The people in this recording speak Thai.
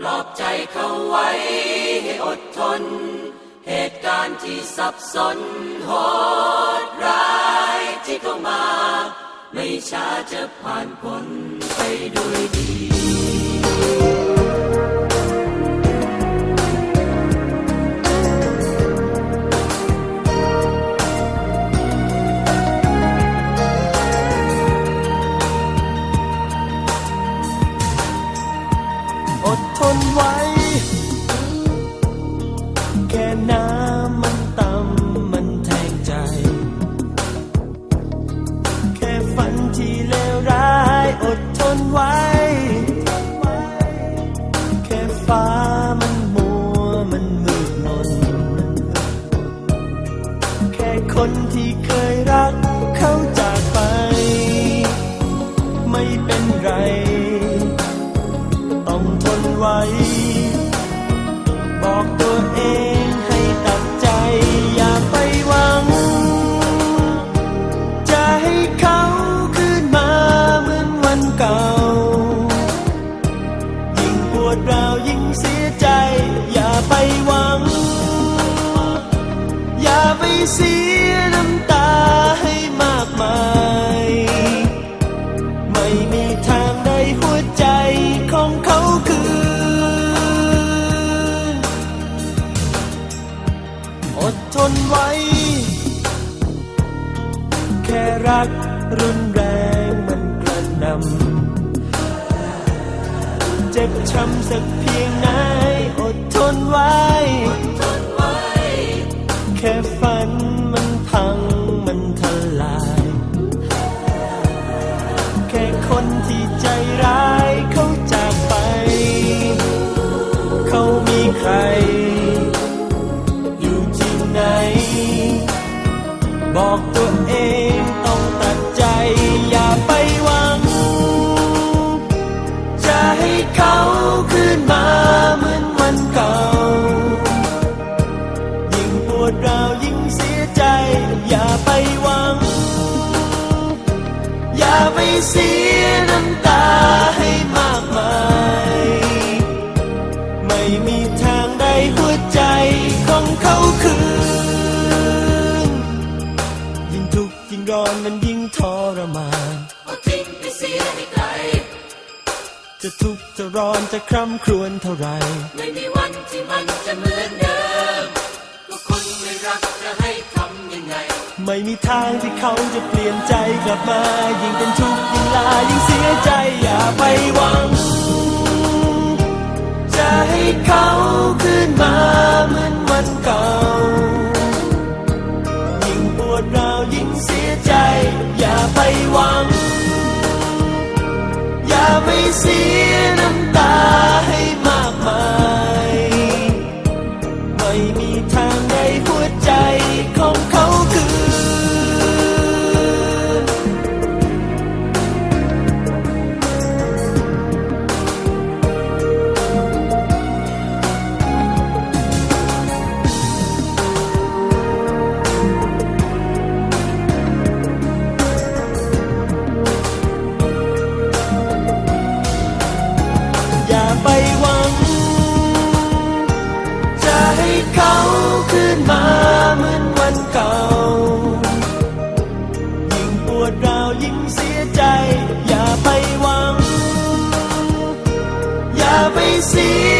ปลอบใจเขาไว้ให้อดทน เหตุการณ์ที่สับสนโหดร้ายที่เข้ามา ไม่ช้าจะผ่านพ้นไปด้วยดี น้ำมันต่ำมันแทงใจ แค่ฝันที่เลวร้ายอดทนไว้ แค่ฟ้ามันมัวมันมืดมน แค่คนที่เคยรักเขาจากไป ไม่เป็นไร ต้องทนไว้ เสียน้ำตาให้มากมาย ไม่มีทางได้หัวใจของเขาคืนอดทนไว้ แค่รักรุนแรงมันกระนำเจ็บช้ำสักเพียงไหนอดทนไว้ แค่ฝัน พังมันทลาย แค่คนที่ใจร้ายเขาจากไป เขามีใคร อยู่ที่ไหน บอก เสียน้ำตาให้มากมาย ไม่มีทางได้หัวใจของเขาคืนยิ่งทุกข์ยิ่งร้อนมันยิ่งทรมานเอาทิ้งไปเสียให้ไกล จะทุกข์จะร้อนจะคร่ำครวญเท่าไหรไม่มีวันที่มันจะเหมือนเดิมก็คนไม่รักจะให้ทำยังไง ไม่มีทางที่เขาจะเปลี่ยนใจกลับมา ยิ่งเป็นทุกข์ยิ่งลายิ่งเสียใจอย่าไปหวัง จะให้เขาคืนมาเหมือนวันเก่า ยิ่งปวดร้าวยิ่งเสียใจ อย่าไปหวัง อย่าไปเสียน้ำตาให้มากมาย ไม่มีทางได้หัวใจข ยิ่งเสียใจ อย่าไปหวัง อย่าไปเสีย